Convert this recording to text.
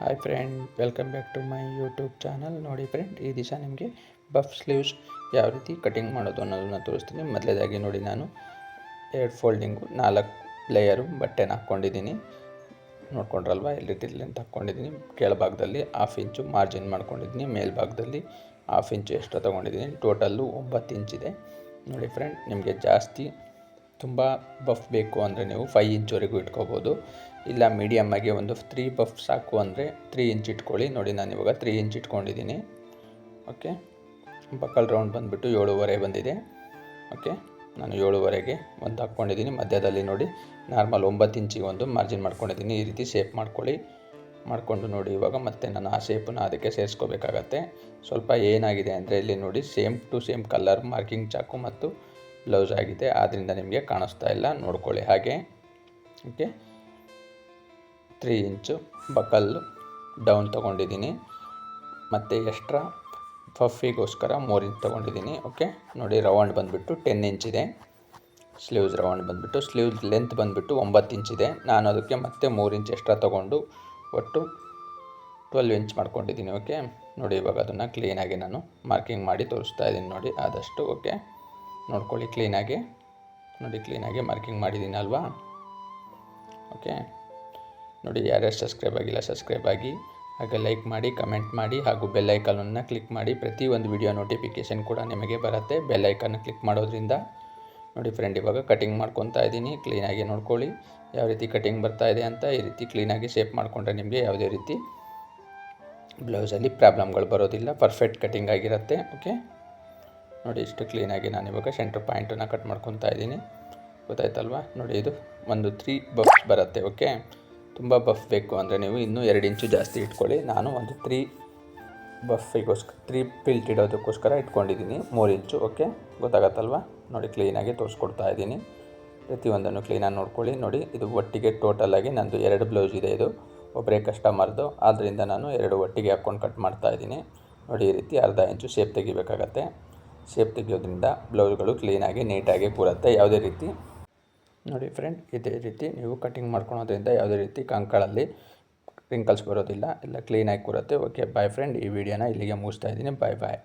Hi friend welcome back to my YouTube channel ನೋಡಿ friend ಈ ದಿವಸ ನಿಮಗೆ ಬಫ್ ಸ್ಲೀವ್ಸ್ ಯಾವ ರೀತಿ ಕಟಿಂಗ್ ಮಾಡೋದು ಅನ್ನೋದನ್ನ ತೋರಿಸ್ತೀನಿ. ಮೊದಲೇದಾಗಿ ನೋಡಿ ನಾನು ಎರಡು ಫೋಲ್ಡಿಂಗು ನಾಲ್ಕು ಲೇಯರು ಬಟ್ಟೆನ ಹಾಕ್ಕೊಂಡಿದ್ದೀನಿ. ನೋಡ್ಕೊಂಡ್ರಲ್ವ? ಎಲ್ಲಿ ರೀತಿ ಅಂತ ಹಾಕ್ಕೊಂಡಿದ್ದೀನಿ. ಕೆಳಭಾಗದಲ್ಲಿ ಹಾಫ್ ಇಂಚು ಮಾರ್ಜಿನ್ ಮಾಡ್ಕೊಂಡಿದ್ದೀನಿ. ಮೇಲ್ಭಾಗದಲ್ಲಿ ಹಾಫ್ ಇಂಚು ಎಕ್ಸ್ಟ್ರಾ ತೊಗೊಂಡಿದ್ದೀನಿ. ಟೋಟಲ್ಲು ಒಂಬತ್ತು ಇಂಚಿದೆ ನೋಡಿ ಫ್ರೆಂಡ್ ನಿಮಗೆ ಜಾಸ್ತಿ ತುಂಬ ಬಫ್ ಬೇಕು ಅಂದರೆ ನೀವು ಫೈವ್ ಇಂಚ್ವರೆಗೂ ಇಟ್ಕೋಬೋದು. ಇಲ್ಲ ಮೀಡಿಯಮ್ಮಾಗಿ ಒಂದು ತ್ರೀ ಬಫ್ ಸಾಕು ಅಂದರೆ ತ್ರೀ ಇಂಚ್ ಇಟ್ಕೊಳ್ಳಿ. ನೋಡಿ ನಾನು ಇವಾಗ ತ್ರೀ ಇಂಚ್ ಇಟ್ಕೊಂಡಿದ್ದೀನಿ. ಓಕೆ ಬಕಲ್ ರೌಂಡ್ ಬಂದುಬಿಟ್ಟು ಏಳುವರೆ ಬಂದಿದೆ. ಓಕೆ ನಾನು ಏಳುವರೆಗೆ ಒಂದು ಹಾಕ್ಕೊಂಡಿದ್ದೀನಿ. ಮಧ್ಯದಲ್ಲಿ ನೋಡಿ ನಾರ್ಮಲ್ ಒಂಬತ್ತು ಇಂಚಿಗೆ ಒಂದು ಮಾರ್ಜಿನ್ ಮಾಡ್ಕೊಂಡಿದ್ದೀನಿ. ಈ ರೀತಿ ಶೇಪ್ ಮಾಡ್ಕೊಳ್ಳಿ. ಮಾಡಿಕೊಂಡು ನೋಡಿ ಇವಾಗ ಮತ್ತೆ ನಾನು ಆ ಶೇಪನ್ನು ಅದಕ್ಕೆ ಸೇರಿಸ್ಕೋಬೇಕಾಗತ್ತೆ. ಸ್ವಲ್ಪ ಏನಾಗಿದೆ ಅಂದರೆ ಇಲ್ಲಿ ನೋಡಿ same to same colour marking chalk ಮತ್ತು ಬ್ಲೌಸ್ ಆಗಿದೆ ಆದ್ದರಿಂದ ನಿಮಗೆ ಕಾಣಿಸ್ತಾ ಇಲ್ಲ. ನೋಡ್ಕೊಳ್ಳಿ ಹಾಗೆ. Okay three inch buckle down ತೊಗೊಂಡಿದ್ದೀನಿ. ಮತ್ತು ಎಕ್ಸ್ಟ್ರಾ ಫಫಿಗೋಸ್ಕರ ಮೂರು ಇಂಚ್ ತೊಗೊಂಡಿದ್ದೀನಿ. ಓಕೆ ನೋಡಿ ರೌಂಡ್ ಬಂದುಬಿಟ್ಟು ಟೆನ್ ಇದೆ. ಸ್ಲೀವ್ಸ್ ರೌಂಡ್ ಬಂದುಬಿಟ್ಟು ಸ್ಲೀವ್ಸ್ ಲೆಂತ್ ಬಂದುಬಿಟ್ಟು ಒಂಬತ್ತು ಇದೆ. ನಾನು ಅದಕ್ಕೆ ಮತ್ತೆ ಮೂರು ಇಂಚ್ ಎಕ್ಸ್ಟ್ರಾ ತೊಗೊಂಡು ಒಟ್ಟು ಟ್ವೆಲ್ವ್ ಇಂಚ್ ಮಾಡ್ಕೊಂಡಿದ್ದೀನಿ. ಓಕೆ ನೋಡಿ, ಇವಾಗ ಅದನ್ನು ಕ್ಲೀನಾಗಿ ನಾನು ಮಾರ್ಕಿಂಗ್ ಮಾಡಿ ತೋರಿಸ್ತಾ ಇದ್ದೀನಿ ನೋಡಿ, ಆದಷ್ಟು. ಓಕೆ ನೋಡ್ಕೊಳ್ಳಿ ಕ್ಲೀನಾಗಿ ನೋಡಿ ಕ್ಲೀನಾಗಿ ಮಾರ್ಕಿಂಗ್ ಮಾಡಿದ್ದೀನಿ ಅಲ್ವಾ? ಓಕೆ ನೋಡಿ, ಯಾರ್ಯಾರು ಸಬ್ಸ್ಕ್ರೈಬ್ ಆಗಿಲ್ಲ ಸಬ್ಸ್ಕ್ರೈಬ್ ಆಗಿ. ಹಾಗೆ ಲೈಕ್ ಮಾಡಿ ಕಮೆಂಟ್ ಮಾಡಿ, ಹಾಗೂ ಬೆಲ್ ಐಕನನ್ನು ಕ್ಲಿಕ್ ಮಾಡಿ. ಪ್ರತಿ ಒಂದು ವಿಡಿಯೋ ನೋಟಿಫಿಕೇಷನ್ ಕೂಡ ನಿಮಗೆ ಬರುತ್ತೆ. ಬೆಲ್ ಐಕನ್ ಕ್ಲಿಕ್ ಮಾಡೋದ್ರಿಂದ. ನೋಡಿ ಫ್ರೆಂಡ್ ಇವಾಗ ಕಟಿಂಗ್ ಮಾಡ್ಕೊತಾ ಇದ್ದೀನಿ. ಕ್ಲೀನಾಗಿ ನೋಡ್ಕೊಳ್ಳಿ. ಯಾವ ರೀತಿ ಕಟಿಂಗ್ ಬರ್ತಾ ಇದೆ ಅಂತ ಈ ರೀತಿ ಕ್ಲೀನಾಗಿ ಶೇಪ್ ಮಾಡಿಕೊಂಡ್ರೆ ನಿಮಗೆ ಯಾವುದೇ ರೀತಿ ಬ್ಲೌಸಲ್ಲಿ ಪ್ರಾಬ್ಲಮ್ಗಳು ಬರೋದಿಲ್ಲ. ಪರ್ಫೆಕ್ಟ್ ಕಟಿಂಗ್ ಆಗಿರುತ್ತೆ. ಓಕೆ ನೋಡಿ ಇಷ್ಟು ಕ್ಲೀನಾಗಿ ನಾನು ಇವಾಗ ಸೆಂಟ್ರ್ ಪಾಯಿಂಟನ್ನು ಕಟ್ ಮಾಡ್ಕೊತಾ ಇದ್ದೀನಿ. ಗೊತ್ತಾಯ್ತಲ್ವಾ? ನೋಡಿ ಇದು ಒಂದು ತ್ರೀ ಬಫ್ಸ್ ಬರುತ್ತೆ ಓಕೆ ತುಂಬ ಬಫ್ ಬೇಕು ಅಂದರೆ ನೀವು ಇನ್ನೂ ಎರಡು ಇಂಚು ಜಾಸ್ತಿ ಇಟ್ಕೊಳ್ಳಿ. ನಾನು ಒಂದು ತ್ರೀ ಬಫಿಗೋಸ್ಕರ ತ್ರೀ ಪಿಲ್ಟ್ ಇಡೋದಕ್ಕೋಸ್ಕರ ಇಟ್ಕೊಂಡಿದ್ದೀನಿ, ಮೂರು ಇಂಚು ಓಕೆ ಗೊತ್ತಾಗತ್ತಲ್ವಾ? ನೋಡಿ ಕ್ಲೀನಾಗಿ ತೋರಿಸ್ಕೊಡ್ತಾ ಇದ್ದೀನಿ. ಪ್ರತಿಯೊಂದನ್ನು ಕ್ಲೀನಾಗಿ ನೋಡ್ಕೊಳ್ಳಿ. ನೋಡಿ ಇದು ಒಟ್ಟಿಗೆ ಟೋಟಲಾಗಿ ನಂದು ಎರಡು ಬ್ಲೌಸ್ ಇದೆ ಇದು. ಒಬ್ಬರೇ ಕಸ್ಟಮರ್ದು ಆದ್ದರಿಂದ ನಾನು ಎರಡು ಒಟ್ಟಿಗೆ ಹಾಕ್ಕೊಂಡು ಕಟ್ ಮಾಡ್ತಾ ಇದ್ದೀನಿ. ನೋಡಿ ಈ ರೀತಿ ಅರ್ಧ ಇಂಚು ಶೇಪ್ ತೆಗಿಬೇಕಾಗತ್ತೆ. ಶೇಪ್ ತೆಗೆಯೋದ್ರಿಂದ ಬ್ಲೌಸ್ಗಳು ಕ್ಲೀನಾಗಿ ನೀಟಾಗಿ ಕೂರುತ್ತೆ. ಯಾವುದೇ ರೀತಿ ನೋಡಿ ಫ್ರೆಂಡ್ ಇದೇ ರೀತಿ ನೀವು ಕಟಿಂಗ್ ಮಾಡ್ಕೊಳೋದ್ರಿಂದ ಯಾವುದೇ ರೀತಿ ಕಂಕಳಲ್ಲಿ ರಿಂಕಲ್ಸ್ ಬರೋದಿಲ್ಲ. ಎಲ್ಲ ಕ್ಲೀನಾಗಿ ಕೂರುತ್ತೆ. ಓಕೆ ಬಾಯ್ ಫ್ರೆಂಡ್ ಈ ವಿಡಿಯೋನ ಇಲ್ಲಿಗೆ ಮುಗಿಸ್ತಾ ಇದ್ದೀನಿ. ಬಾಯ್ ಬಾಯ್